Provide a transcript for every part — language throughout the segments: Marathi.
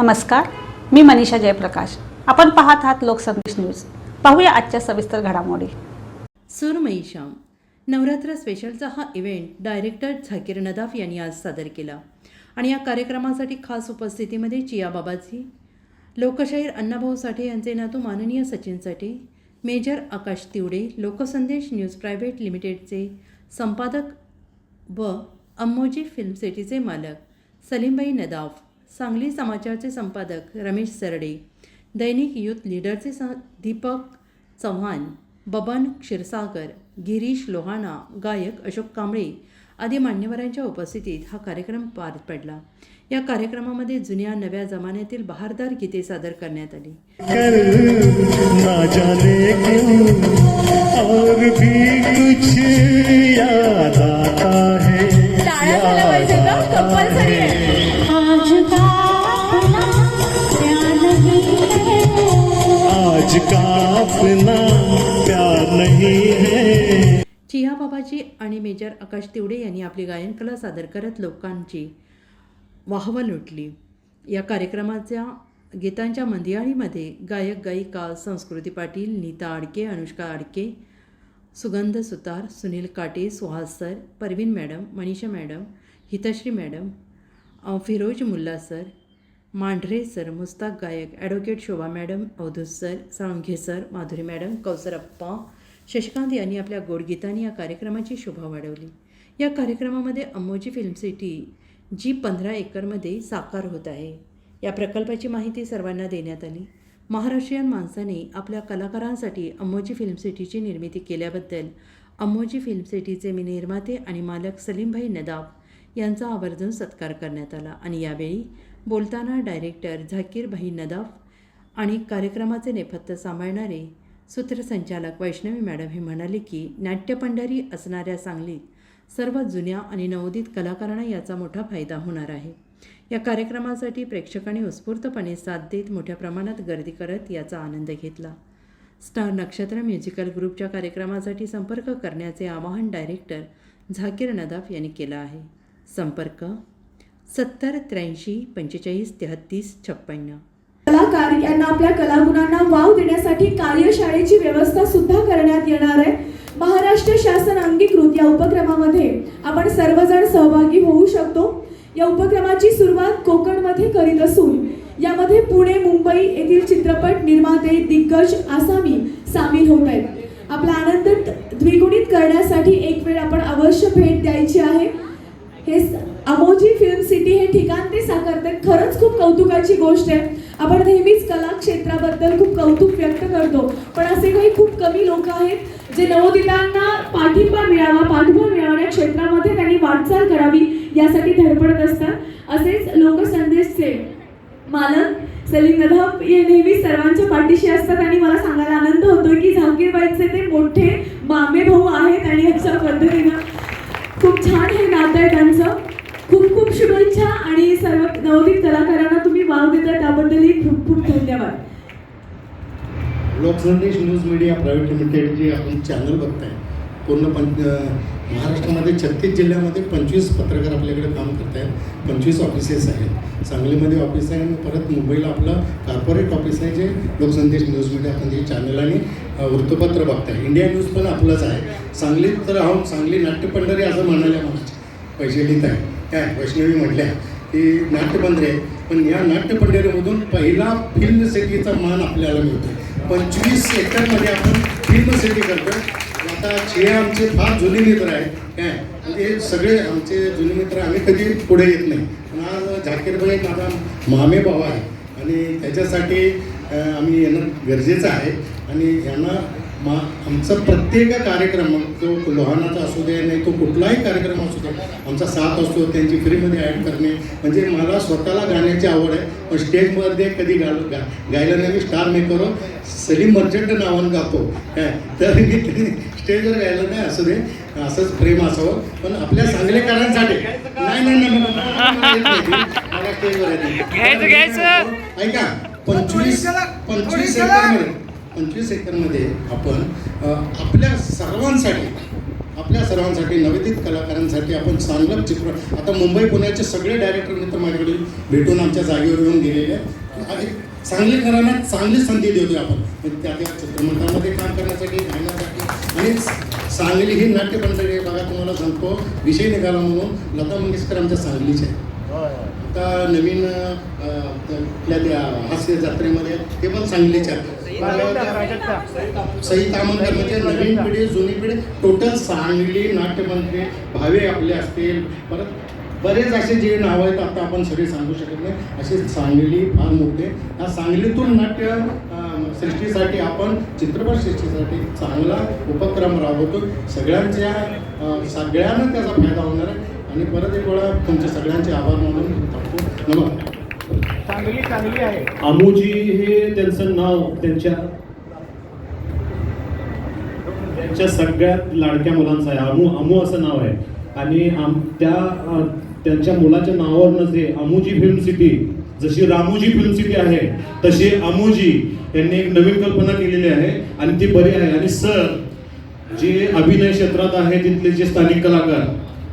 नमस्कार मी मनीषा जयप्रकाश. आपण पाहत आहात लोकसंदेश न्यूज. पाहूया आजच्या सविस्तर घडामोडी. सुरमई श्याम नवरात्र स्पेशलचा हा इव्हेंट डायरेक्टर झाकीर नदाफ यांनी आज सादर केला. आणि या कार्यक्रमासाठी खास उपस्थितीमध्ये चिया बाबाजी लोकशाहीर अण्णाभाऊ साठे यांचे नातू माननीय Sachin Sathe major Akash Tiwade Loksandesh news private लिमिटेडचे संपादक व अम्मोजी फिल्म सिटीचे मालक सलीमबाई नदाफ सांगली समाचारचे संपादक रमेश सरडे दैनिक युथ लीडरचे स दीपक चव्हाण बबन क्षीरसागर गिरीश लोहाणा गायक अशोक कांबळे आदी मान्यवरांच्या उपस्थितीत हा कार्यक्रम पार पडला. या कार्यक्रमामध्ये जुन्या नव्या जमान्यातील बहारदार गीते सादर करण्यात आली. का अपना प्यार नहीं है? चिया बाबाजी आणि मेजर आकाश तिवडे यांनी आपली गायनकला सादर करत लोकांची वाहवा लुटली या कार्यक्रमाच्या गीतांच्या मंदियाळीमध्ये गायक गायिका संस्कृती Patil Nita Adke Anushka Adke Sugandh Sutar Sunil Kate Suhas sir Parveen madam Manisha madam Hitashri madam Firoz Mulla sir Mandhare sir Mushtaq Gayak advocate Shobha madam Avdhoot sir Salunkhe sir Madhuri madam Kausarappa Shashikant यांनी आपल्या गोडगीतांनी या कार्यक्रमाची शोभा वाढवली. या कार्यक्रमामध्ये अम्मोजी फिल्म सिटी जी पंधरा एकरमध्ये साकार होत आहे. या प्रकल्पाची माहिती सर्वांना देण्यात आली. महाराष्ट्रीयन माणसाने आपल्या कलाकारांसाठी अंबोजी फिल्म सिटीची निर्मिती केल्याबद्दल अम्मोजी फिल्म सिटीचे मी निर्माते आणि मालक सलीमभाई नदाब यांचा आवर्जून सत्कार करण्यात आला आणि यावेळी बोलताना डायरेक्टर झाकीरभाई नदाफ आणि कार्यक्रमाचे नेपथ्य सांभाळणारे सूत्रसंचालक वैष्णवी मॅडम हे म्हणाले की नाट्यपंढरी असणाऱ्या सांगलीत सर्व जुन्या आणि नवोदित कलाकारांना याचा मोठा फायदा होणार आहे. या कार्यक्रमासाठी प्रेक्षकांनी उत्स्फूर्तपणे साथ देत मोठ्या प्रमाणात गर्दी करत याचा आनंद घेतला. स्टार नक्षत्र म्युझिकल ग्रुपच्या कार्यक्रमासाठी संपर्क करण्याचे आवाहन डायरेक्टर झाकीर नदाफ यांनी केलं आहे. संपर्क सत्तर त्र्याऐंशी पंचेचाळीस तेहत्तीस छप्पन्न कलाकार यांना आपल्या कलागुणांना वाव देण्यासाठी कार्यशाळेची व्यवस्था सुद्धा करण्यात येणार आहे. महाराष्ट्र शासन अंगीकृत या उपक्रमामध्ये आपण सर्वजण सहभागी होऊ शकतो. या उपक्रमाची सुरुवात कोकणमध्ये करीत असून यामध्ये पुणे मुंबई येथील चित्रपट निर्माते दिग्गज आसामी सामील होत आहेत. आपला आनंद द्विगुणित करण्यासाठी एक वेळ आपण अवश्य भेट द्यायची आहे. हे स- अमोजी फिल्म सिटी हे ठिकाण ते साकारतात खरंच खूप कौतुकाची गोष्ट आहे. आपण नेहमीच कला क्षेत्राबद्दल खूप कौतुक व्यक्त करतो. पण असे काही खूप कमी लोक आहेत जे नवोदितांना पाठिंबा मिळावा पाठबळ मिळावण्या क्षेत्रामध्ये त्यांनी वाटचाल करावी यासाठी धडपडत असतात. असेच लोकसंदेशचे मालक सलीम नदाफ हे नेहमी सर्वांच्या पाठीशी असतात आणि मला सांगायला आनंद होतो की झाकीरबाईचे ते मोठे मामे भाऊ आहेत आणि अशा पद्धतीनं खूप छान हे नातं आहे त्यांचं. खूप खूप शुभेच्छा आणि सर्व नवोदित कलाकारांना तुम्ही वाव देता त्याबद्दलही खूप खूप धन्यवाद. Loksandesh news media private limited जे आपण चॅनल बघताय पूर्ण पं महाराष्ट्रामध्ये छत्तीस जिल्ह्यामध्ये पंचवीस पत्रकार आपल्याकडे काम करत आहेत पंचवीस ऑफिसेस आहेत. सांगलीमध्ये ऑफिस आहे आणि परत मुंबईला आपलं कॉर्पोरेट ऑफिस आहे जे लोकसंदेश न्यूज मीडिया आपण जे चॅनल आणि वृत्तपत्र बघताय. इंडिया न्यूज पण आपलंच आहे. सांगलीत तर राहून सांगली नाट्यपंढरी असं म्हणाल्या मला पैसे लिहित आहे काय वैष्णवी म्हटल्या की नाट्यपंढरी आहे पण या नाट्यपंढरीमधून पहिला फिल्म सिटीचा मान आपल्याला मिळतो पंचवीस एकरमध्ये आपण फिल्म सिटी करतो आता हे आमचे फार जुने मित्र आहेत काय म्हणजे हे सगळे आमचे जुने मित्र आम्ही कधी पुढे येत नाही. पण आज झाकीरभाई माझा मामे भाऊ आहे. आणि त्याच्यासाठी आम्ही येणं गरजेचं आहे. आणि यांना मग आमचा प्रत्येक कार्यक्रम तो लोहानाचा असू दे नाही तो कुठलाही कार्यक्रम असू दे आमचा साथ असतो त्यांची फ्रीमध्ये ॲड करणे म्हणजे मला स्वतःला गाण्याची आवड आहे पण स्टेजमध्ये कधी गा गा गायला नाही मी स्टार मेकर सलीम मर्चंट नावानं गातो काय तर मी स्टेजवर गायला नाही असू दे असंच प्रेम असावं पण आपल्या सांगलीकरांसाठी नाही नाही नाही स्टेजवर ऐका पंचवीस पंचवीस पंचवीस एकरमध्ये आपण आपल्या सर्वांसाठी आपल्या सर्वांसाठी नवोदित कलाकारांसाठी आपण चांगलं चित्र आता मुंबई पुण्याचे सगळे डायरेक्टर मित्र माझ्याकडे भेटून आमच्या जागेवर येऊन गेलेले आहेत. आणि सांगलीकरांना चांगली संधी देतोय आपण. म्हणजे त्या त्या चित्रमंडळामध्ये काम करण्यासाठी गाण्यासाठी आणि सांगली ही नाट्य बघा तुम्हाला सांगतो विषय निघाला म्हणून लता मंगेशकर आमच्या सांगलीचे आहे आता नवीन आपल्या त्या हास्य जत्रेमध्ये ते पण सांगलीचे सई तामनकर म्हणजे नवीन पिढी जुनी पिढी टोटल सांगली नाट्यमंत्री भावे आपले असतील. परत बरेच असे जे नावं आहेत आता आपण सगळे सांगू शकत नाही. असे सांगली फार मोठे. ह्या सांगलीतून नाट्य सृष्टीसाठी आपण चित्रपट सृष्टीसाठी चांगला उपक्रम राबवतो सगळ्यांच्या सगळ्यांना त्याचा फायदा होणार आहे. आणि परत एक वेळा तुमचे सगळ्यांचे आभार मानून थांबतो. नमस्कार. अमुजी हे त्यांचं नाव त्यांच्या त्यांच्या सगळ्यात लाडक्या मुलांचं आहे. अमू अमू असं नाव आहे. आणि आम त्या त्यांच्या मुलाच्या नावावरनं जे अमुजी फिल्म सिटी जशी रामोजी फिल्म सिटी आहे तशी अमुजी यांनी एक नवीन कल्पना केलेली आहे आणि ती बरी आहे. आणि सर जे अभिनय क्षेत्रात आहे तिथले जे स्थानिक कलाकार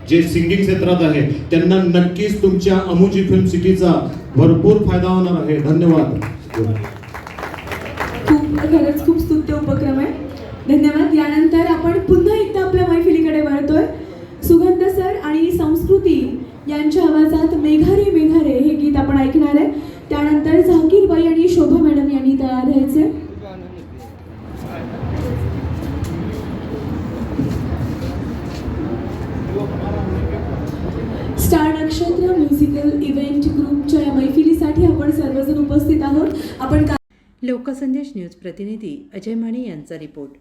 जे सिंगिंग क्षेत्रात आहे त्यांना नक्कीच तुमच्या अमुजी फिल्म सिटीचा भरपूर फायदा होणार आहे. धन्यवाद. खूप खरंच खूप स्तुत्य उपक्रम आहे. धन्यवाद. यानंतर आपण पुन्हा एकदा आपल्या मैफिलीकडे वळतोय. सुगंध सर आणि संस्कृती यांच्या आवाजात मेघारे लोकसंदेश न्यूज प्रतिनिधी अजय माने यांचा रिपोर्ट.